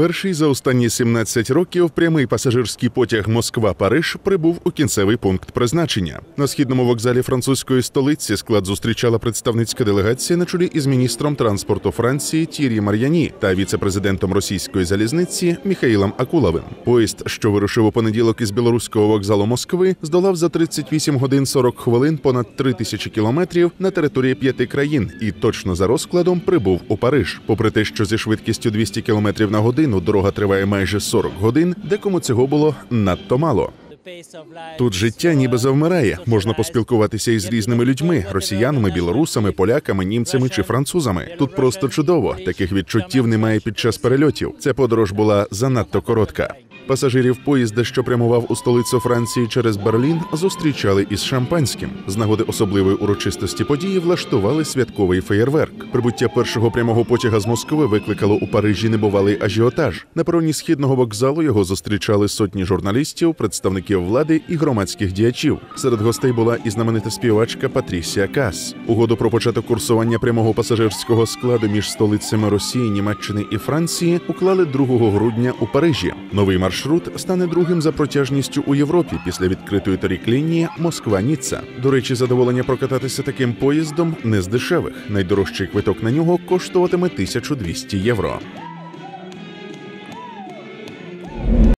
Перший за останні 17 років прямий пасажирський потяг Москва-Париж прибув у кінцевий пункт призначення. На східному вокзалі французької столиці склад зустрічала представницька делегація на чолі із міністром транспорту Франції Тірі Мар'яні та віце-президентом російської залізниці Міхаїлом Акуловим. Поїзд, що вирушив у понеділок із білоруського вокзалу Москви, здолав за 38 годин 40 хвилин понад 3 тисячі кілометрів на території п'яти країн і точно за розкладом прибув у Париж. Попри те, що зі швидкістю 200 км на годину дорога триває майже 40 годин, декому цього було надто мало. Тут життя ніби завмирає. Можна поспілкуватися із різними людьми: росіянами, білорусами, поляками, німцями чи французами. Тут просто чудово. Таких відчуттів немає під час перельотів. Ця подорож була занадто коротка. Пасажирів поїзда, що прямував у столицю Франції через Берлін, зустрічали із шампанським. З нагоди особливої урочистості події влаштували святковий феєрверк. Прибуття першого прямого потяга з Москви викликало у Парижі небувалий ажіотаж. На пероні східного вокзалу його зустрічали сотні журналістів, представників влади і громадських діячів. Серед гостей була і знаменита співачка Патрісія Кас. Угоду про початок курсування прямого пасажирського складу між столицями Росії, Німеччини і Франції уклали 2 грудня у Парижі. Новий маршрут стане другим за протяжністю у Європі після відкритої торік лінії Москва-Ніцца. До речі, задоволення прокататися таким поїздом не з дешевих. Найдорожчий квиток на нього коштуватиме 1200 євро.